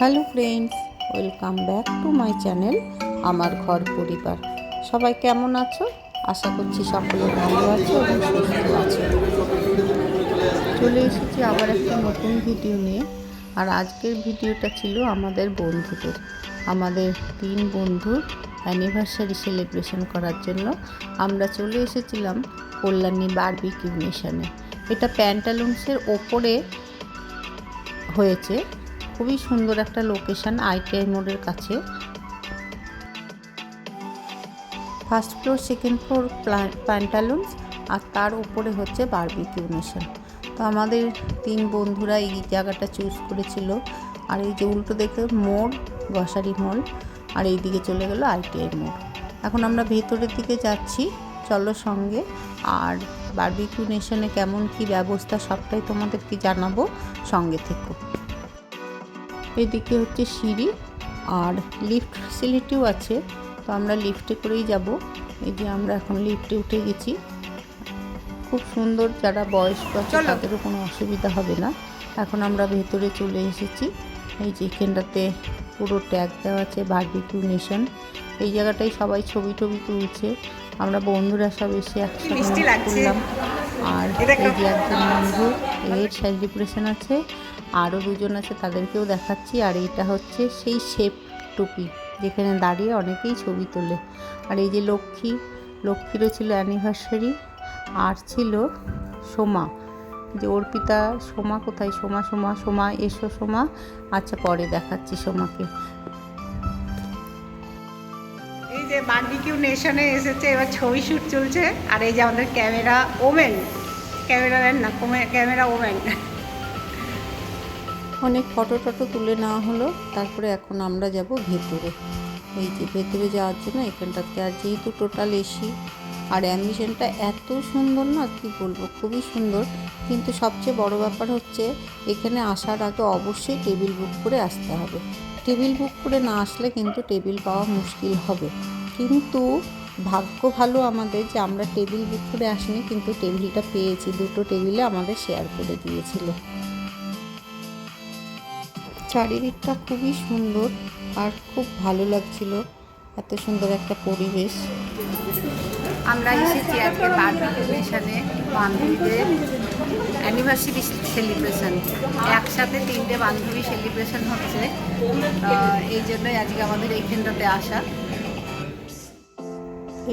Hello friends, welcome back to my channel আমার ঘর পরিবার। সবাই কেমন আছো? আশা করছি সকলে ভালো আছো এবং সুস্থ আছো। চলে এসেছি আবার একটা নতুন ভিডিও নিয়ে। আর আজকের ভিডিওটা ছিল আমাদের বন্ধুদের। আমাদের তিন বন্ধুর অ্যানিভার্সারি সেলিব্রেশন করার জন্য আমরা চলে এসেছিলাম কল্যাণী বারবিকিউ নেশনে এটা প্যান্টালুন্সের ওপরে হয়েছে। খুবই সুন্দর একটা লোকেশন আইটিআই মোড়ের কাছে। First floor second floor Pantaloons আর তার উপরে হচ্ছে বারবিকিউ নেশন তো আমাদের তিন বন্ধুরা এই জায়গাটা চুজ করেছিল। আর এই যে উল্টো দেখে মোড় গসারি মোড় আর এই দিকে চলে গেল আইটিআই মোড় এখন আমরা ভেতরের দিকে যাচ্ছি, চলো সঙ্গে। আর বারবিকিউ নেশনে কেমন কি ব্যবস্থা সবটাই তোমাদেরকে জানাব, সঙ্গে থেকো। এদিকে হচ্ছে সিঁড়ি আর লিফট ফেসিলিটিও আছে তো আমরা লিফটে করেই যাব। এই যে আমরা এখন লিফটে উঠে গেছি। খুব সুন্দর যারা বয়স্ক আছে তাদেরও কোনো অসুবিধা হবে না। এখন আমরা ভেতরে চলে এসেছি। এই যে এখানটাতে পুরো ট্যাগ দেওয়া আছে বারবিকিউ নেশন এই জায়গাটায় সবাই ছবি টবি তুলছে। আমরা বন্ধুরা সব এসে একসাথে করলাম। আর এই যে একজন বন্ধু এর সেলিব্রেশন আছে। আরও দুজন আছে তাদেরকেও দেখাচ্ছি, আর এটা হচ্ছে সেই শেপ টুপি, যেখানে দাঁড়িয়ে অনেকেই ছবি তোলে। আর এই যে লক্ষ্মী, লক্ষ্মীরও ছিল অ্যানিভার্সারি আর ছিল সোমা। যে অর্পিতা সোমা কোথায়? সোমা সোমা সোমা, এসো সোমা। আচ্ছা পরে দেখাচ্ছি সোমাকে। এই যে বার্বিকিউ নেশনে এসেছে, এবার ছবি শ্যুট চলছে। আর এই যে আমাদের ক্যামেরা ওমেন ক্যামেরাম্যান না ক্যামেরা ওমেন অনেক ফটো টটো তুলে নেওয়া হলো, তারপরে এখন আমরা যাব ভেতরে। এই যে ভেতরে যাওয়ার জন্য এখানটাতে, আর যেহেতু টোটাল এসি আর অ্যাম্বিশনটা এত সুন্দর না, কি বলব, খুবই সুন্দর। কিন্তু সবচেয়ে বড় ব্যাপার হচ্ছে, এখানে আসার আগে অবশ্যই টেবিল বুক করে আসতে হবে। টেবিল বুক করে না আসলে কিন্তু টেবিল পাওয়া মুশকিল হবে। কিন্তু ভাগ্য ভালো আমাদের যে আমরা টেবিল বুক করে আসিনি, কিন্তু টেবিলটা পেয়েছি। দুটো টেবিলে আমাদের শেয়ার করে দিয়েছিল। চারিদিকটা খুবই সুন্দর আর খুব ভালো লাগছিল। এত সুন্দর একটা পরিবেশ। আমরা এসেছি আজকে বার্বিকিউ বান্ধবীদের অ্যানিভার্সারি সেলিব্রেশন একসাথে তিনটে বান্ধবী সেলিব্রেশন হচ্ছে। এই জন্যই আজকে আমাদের এইখানটাতে আসা।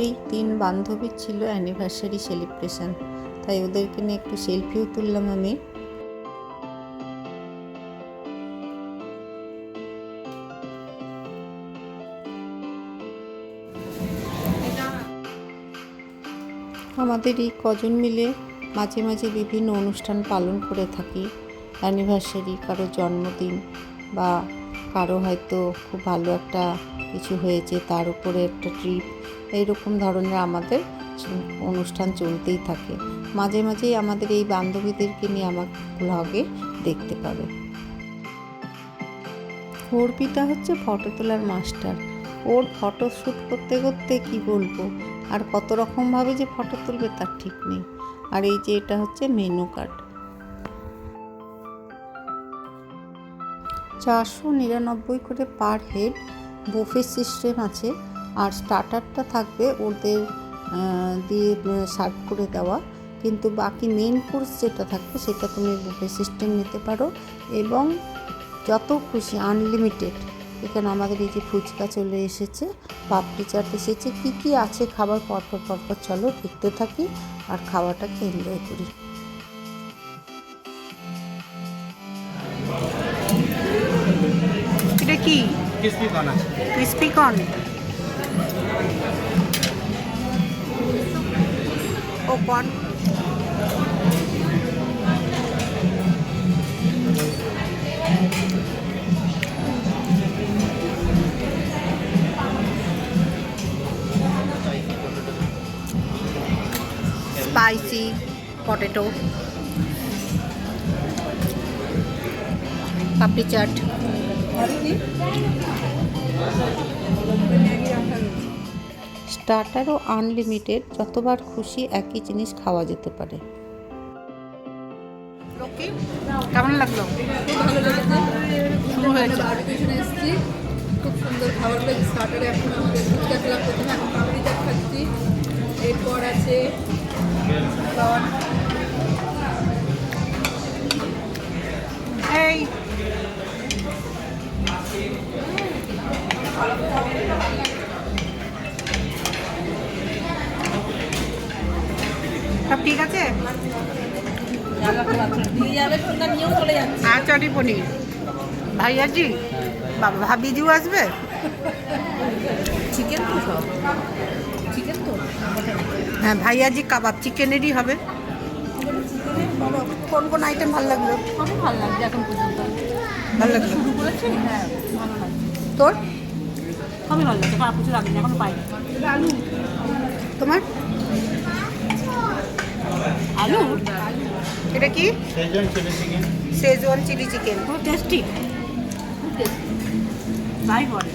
এই তিন বান্ধবীর ছিল অ্যানিভার্সারি সেলিব্রেশন তাই ওদেরকে নিয়ে একটু সেলফিও তুললাম আমি। আমাদের এই কজন মিলে মাঝে মাঝে বিভিন্ন অনুষ্ঠান পালন করে থাকি। অ্যানিভার্সারি, কারও জন্মদিন বা কারও হয়তো খুব ভালো একটা কিছু হয়েছে, তার উপরে একটা ট্রিপ এইরকম ধরনের আমাদের অনুষ্ঠান চলতেই থাকে। মাঝে মাঝেই আমাদের এই বান্ধবীদেরকে নিয়ে আমার ব্লগে দেখতে পাবে। অর্পিতা হচ্ছে ফটো তোলার মাস্টার ওর ফটো শ্যুট করতে করতে কি বলব? আর কত রকমভাবে যে ফটো তুলবে তার ঠিক নেই। আর এই যে এটা হচ্ছে মেনু কার্ড চারশো নিরানব্বই করে পার হেড বুফে সিস্টেম আছে। আর স্টার্টারটা থাকবে ওদের দিয়ে সার্ভ করে দেওয়া। কিন্তু বাকি মেন কোর্স যেটা থাকবে সেটা তুমি বুফে সিস্টেম নিতে পারো। এবং যত খুশি আনলিমিটেড এখানে আমাদের এই যে ফুচকা চলে এসেছে পাপড়ি চাট এসেছে। কী কী আছে খাবার? পরপর পরপর চলো দেখতে থাকি আর খাওয়াটাকে এনজয় করি। এটা কি? ক্রিসপি কর্ন আছে। Crispy corn? ও কর্ন। পটেটো পাপড়ি চাট। স্টার্টারও আনলিমিটেড যতবার খুশি একই জিনিস খাওয়া যেতে পারে। কেমন লাগল? খুব ভালো লেগেছে। শুরু হয়েছে। খুব সুন্দর খাবার পেয়েছি। স্টার্টারে এখন আমাদের ফুচকা এখন পাপড়ি চাট খাচ্ছি। এরপর আছে লন এই সব ঠিক আছে? আর চটি পনির। ভাইয়াজি বাবা ভাবিজিও আসবে? চিকেন তো সব। চিকেন তো। হ্যাঁ ভাইয়াজি কাবাব চিকেনেরই হবে। কোন কোন আইটেম ভালো লাগল? খুব ভালো লাগছে এখন পর্যন্ত। ভালো লাগল? শুরু করেছি? হ্যাঁ ভালো লাগছে। তোর? খুবই ভালো লাগছে। পাড়া প্রচুর আগে এখনও পাইনি। তোমার? আলু? এটা কি? শেজওয়ান চিলি চিকেন খুব টেস্টি খুব টেস্টি তাই বলে।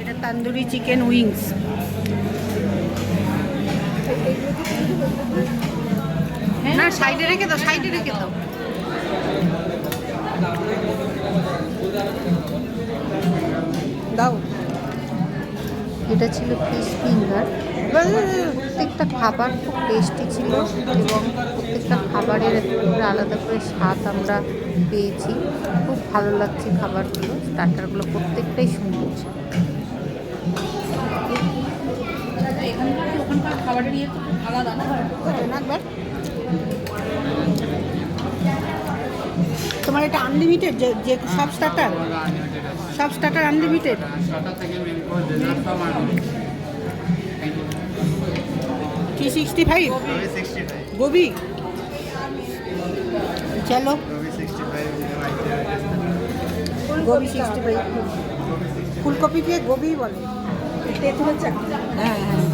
এটা তান্দুরি চিকেন উইংস। না সাইডে রেখে দাও সাইডে রেখে দাও। দাও। এটা ছিল ফিশ ফিঙ্গার প্রত্যেকটা খাবার খুব টেস্টি ছিল এবং প্রত্যেকটা খাবারের আলাদা করে স্বাদ আমরা পেয়েছি। খুব ভালো লাগছে খাবারগুলো স্টার্টারগুলো প্রত্যেকটাই সুন্দর ছিল। ওখানকার তোমার এটা আনলিমিটেড যে সব স্টার্টার সব starter unlimited three sixty five gobi চলো। গোবি সিক্সটি ফাইভ ফুলকপিকে গোবি বলে। হ্যাঁ হ্যাঁ।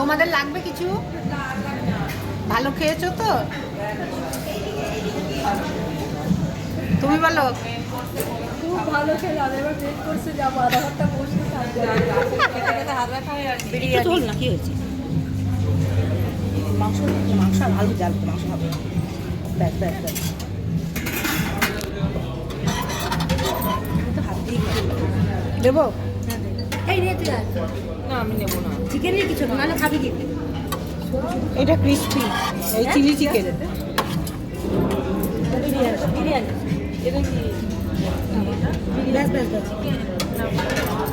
তোমাদের লাগবে কিছু? ভালো খেয়েছো তো? তুমি বলো। ভালো হয়ে মাংস আলু জাল মাংস হবে ব্যাস ব্যাস ব্যাস। দেবো? এই রে তুই না আমি নেব না। চিকেনের কিছু না নাহলে খাবি কি? এটা ক্রিস্পি এই চিলি চিকেন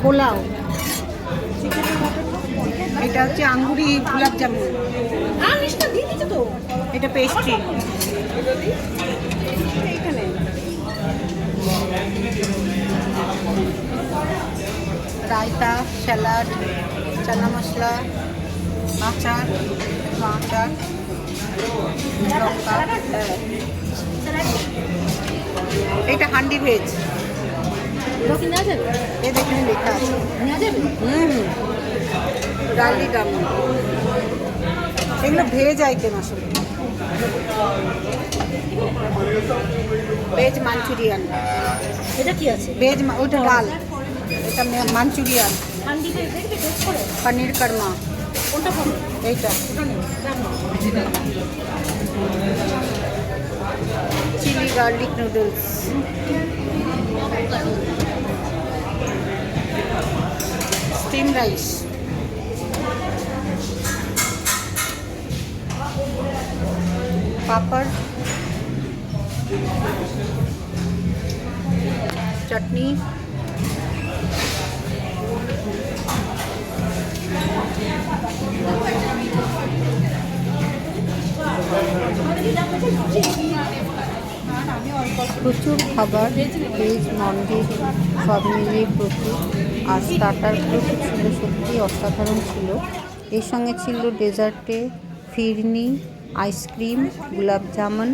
পোলাও। এটা হচ্ছে আঙ্গুরি গোলাপ জামুন। এটা পেস্ট্রি রায়তা, স্যালাড, চানা মশলা। আচার আচার এটা হান্ডি ভেজ। এ দেখুন লেখা আছে। হুম। ডালি এগুলো ভেজ আইটেম আসলে। Veg Manchurian. এটা কি আছে? ভেজ ওইটা ডাল। এটা মাঞ্চুরিয়ান। পনির কর্মা। কোনটা খাব এইটা। ওটা নেই রাখো chilli garlic noodles. Steam rice. পাপড়। চটনি। প্রচুর খাবার, ভেজ নন ভেজ সব মিলিয়ে প্রচুর। আর স্টার্টারগুলো খুব ছিল সত্যি অসাধারণ ছিল। এর সঙ্গে ছিল ডেজার্টে ফিরনি আইসক্রিম গোলাপ জামুন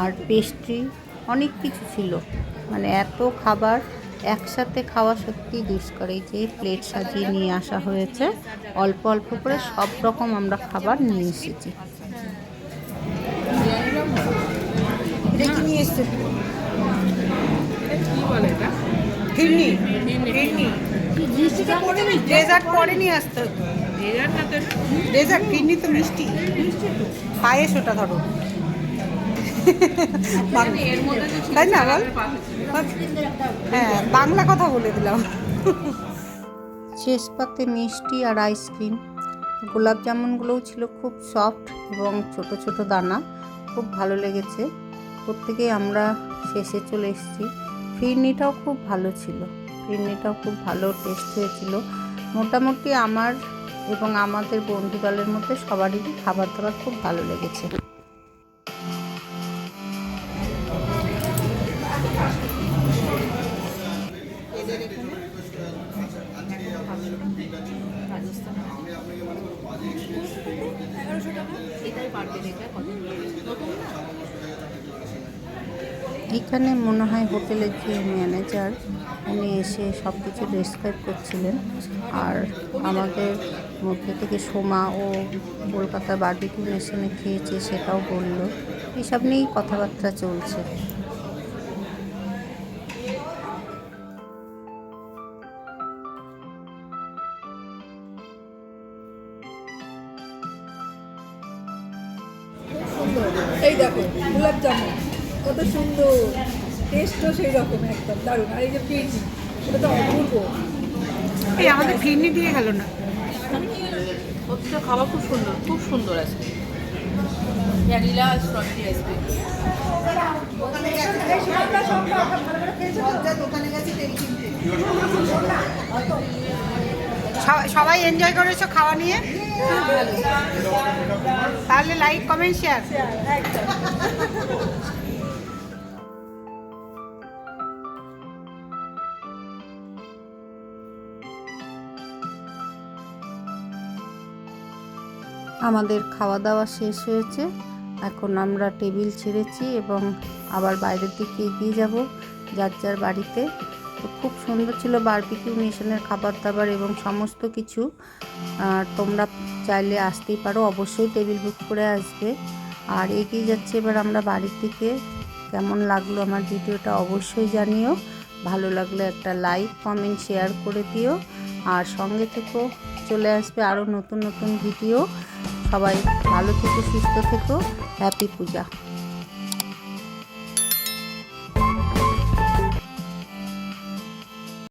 আর পেস্ট্রি অনেক কিছু ছিল। মানে এত খাবার একসাথে খাওয়া সত্যি দুষ্কর। এই যে প্লেট সাজিয়ে নিয়ে আসা হয়েছে, অল্প অল্প করে সব রকম আমরা খাবার নিয়ে এসেছি। এটা কি নিয়ে এসছে কি বলে ফিরনি ফিরনি ডেজার্ট পরে নিয়ে আসতে ডেজার্ট ফিরনি তো মিষ্টি। পায়েস ওটা ধরো। তাই না বল হ্যাঁ বাংলা কথা বলে দিলাম। শেষ পাতে মিষ্টি আর আইসক্রিম। গোলাপ জামুনগুলোও ছিল খুব সফট এবং ছোট ছোট দানা। খুব ভালো লেগেছে। প্রত্যেকেই আমরা শেষে চলে এসেছি। ফিরনিটাও খুব ভালো ছিল। ফিরনিটাও খুব ভালো টেস্ট হয়েছিল। মোটামুটি আমার এবং আমাদের বন্ধু দলের মধ্যে সবারই খাবার দাবার খুব ভালো লেগেছে। এখানে মনে হয় হোটেলের যে ম্যানেজার, উনি এসে সব কিছু ডিসক্রাইব করছিলেন। আর আমাদের মধ্যে থেকে সোমা ও কলকাতা বার্বিকিউ নেশনে খেয়েছে সেটাও বলল। এসব নিয়েই কথাবার্তা চলছে। টেস্টও সেই রকম একদম দারুণ। আর এই যে ফিরনি ওটা তো অপূর্ব। এই আমাদের ফিরনি দিয়ে গেল না। প্রত্যেকটা খাবার খুব সুন্দর খুব সুন্দর আছে। ভ্যানিলা স্ট্রবেরি আইসক্রিম সবাই এনজয় করেছ খাওয়া নিয়ে? তাহলে লাইক কমেন্ট শেয়ার আমাদের খাওয়া দাওয়া শেষ হয়েছে। এখন আমরা টেবিল ছেড়েছি এবং আবার বাইরের দিকে এগিয়ে যাব যার যার বাড়িতে। তো খুব সুন্দর ছিল বারবিকিউ নেশনের খাবার দাবার এবং সমস্ত কিছু। আর তোমরা চাইলে আসতেই পারো। অবশ্যই টেবিল বুক করে আসবে। আর এগিয়ে যাচ্ছে এবার আমরা বাড়ির দিকে। কেমন লাগল আমার ভিডিওটা অবশ্যই জানিও। ভালো লাগলে একটা লাইক কমেন্ট শেয়ার করে দিও। আর সঙ্গে থেকেও চলে আসবে আরও নতুন নতুন ভিডিও। সবাই ভালো থেকো সুস্থ থেকো হ্যাপি পূজা।